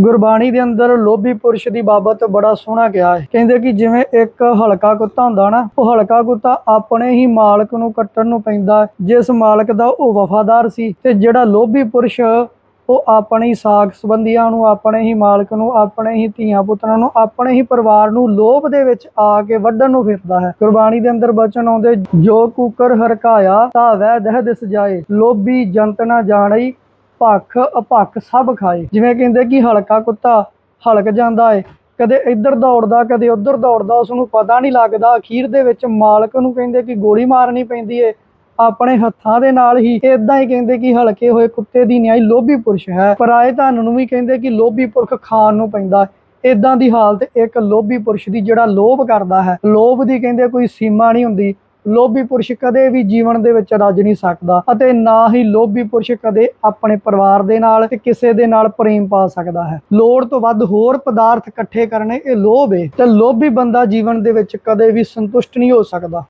ਗੁਰਬਾਣੀ ਦੇ ਅੰਦਰ ਲੋਭੀ ਪੁਰਸ਼ ਦੀ ਬਾਬਤ ਬੜਾ ਸੋਹਣਾ ਕਿਹਾ ਹੈ। ਕਹਿੰਦੇ ਕਿ ਜਿਵੇਂ ਇੱਕ ਹਲਕਾ ਕੁੱਤਾ ਹੁੰਦਾ ਨਾ, ਉਹ ਹਲਕਾ ਕੁੱਤਾ ਆਪਣੇ ਹੀ ਮਾਲਕ ਨੂੰ ਕੱਟਣ ਨੂੰ ਪੈਂਦਾ ਹੈ। ਜਿਸ ਮਾਲਕ ਦਾ ਉਹ ਵਫਾਦਾਰ ਸੀ ਤੇ ਜਿਹੜਾ ਲੋਭੀ ਪੁਰਸ਼, ਉਹ ਆਪਣੇ ਸਾਖ ਸੰਬੰਧੀਆਂ ਨੂੰ, ਆਪਣੇ ਹੀ ਮਾਲਕ ਨੂੰ, ਆਪਣੇ ਹੀ ਧੀਆਂ ਪੁੱਤਰਾਂ ਨੂੰ, ਆਪਣੇ ਹੀ ਪਰਿਵਾਰ ਨੂੰ ਲੋਭ ਦੇ ਵਿੱਚ ਆ ਕੇ ਵੱਢਣ ਨੂੰ ਫਿਰਦਾ ਹੈ। ਗੁਰਬਾਣੀ ਦੇ ਅੰਦਰ ਬਚਨ ਆਉਂਦੇ, ਜੋ ਕੂਕਰ ਹਰਕਾਇਆ, ਤਾ ਵੈ ਦਹਿ ਦਿਸ ਜਾਏ। ਲੋਭੀ ਜੰਤ ਨਾ ਜਾਣਈ ਭੱਖ ਅਪੱਖ ਸਭ ਖਾਏ। ਜਿਵੇਂ ਕਹਿੰਦੇ ਕਿ ਹਲਕਾ ਕੁੱਤਾ ਹਲਕ ਜਾਂਦਾ ਏ। ਕਦੇ ਇੱਧਰ ਦੌੜਦਾ, ਕਦੇ ਉੱਧਰ ਦੌੜਦਾ ਉਸ ਨੂੰ ਪਤਾ ਨਹੀਂ ਲੱਗਦਾ। ਅਖੀਰ ਦੇ ਵਿੱਚ ਮਾਲਕ ਨੂੰ ਕਹਿੰਦੇ ਕਿ ਗੋਲੀ ਮਾਰਨੀ ਪੈਂਦੀ ਏ। ਆਪਣੇ ਹੱਥਾਂ ਦੇ ਨਾਲ ਹੀ ਇਦਾਂ ਹੀ ਕਹਿੰਦੇ ਕਿ ਹਲਕੇ ਹੋਏ ਕੁੱਤੇ ਦੀ ਨਿਆਈ ਲੋਭੀ ਪੁਰਸ਼ ਹੈ। ਪਰਾਏ ਧਨ ਨੂੰ ਵੀ ਕਹਿੰਦੇ ਕਿ ਲੋਭੀ ਪੁਰਖ ਖਾਣ ਨੂੰ ਪੈਂਦਾ। ਇਦਾਂ ਦੀ ਹਾਲਤ ਇੱਕ ਲੋਭੀ ਪੁਰਸ਼ ਦੀ ਜਿਹੜਾ ਲੋਭ ਕਰਦਾ ਹੈ। ਲੋਭ ਦੀ ਕਹਿੰਦੇ ਕੋਈ ਸੀਮਾ ਨਹੀਂ ਹੁੰਦੀ। ਲੋਭੀ ਪੁਰਸ਼ ਕਦੇ ਵੀ ਜੀਵਨ ਦੇ ਵਿੱਚ ਰੱਜ ਨਹੀਂ ਸਕਦਾ ਅਤੇ ਨਾ ਹੀ ਲੋਭੀ ਪੁਰਸ਼ ਕਦੇ ਆਪਣੇ ਪਰਿਵਾਰ ਦੇ ਨਾਲ ਤੇ ਕਿਸੇ ਦੇ ਨਾਲ ਪ੍ਰੇਮ ਪਾ ਸਕਦਾ ਹੈ। ਲੋੜ ਤੋਂ ਵੱਧ ਹੋਰ ਪਦਾਰਥ ਇਕੱਠੇ ਕਰਨੇ ਇਹ ਲੋਭ ਹੈ ਤੇ ਲੋਭੀ ਬੰਦਾ ਜੀਵਨ ਦੇ ਵਿੱਚ ਕਦੇ ਵੀ ਸੰਤੁਸ਼ਟ ਨਹੀਂ ਹੋ ਸਕਦਾ।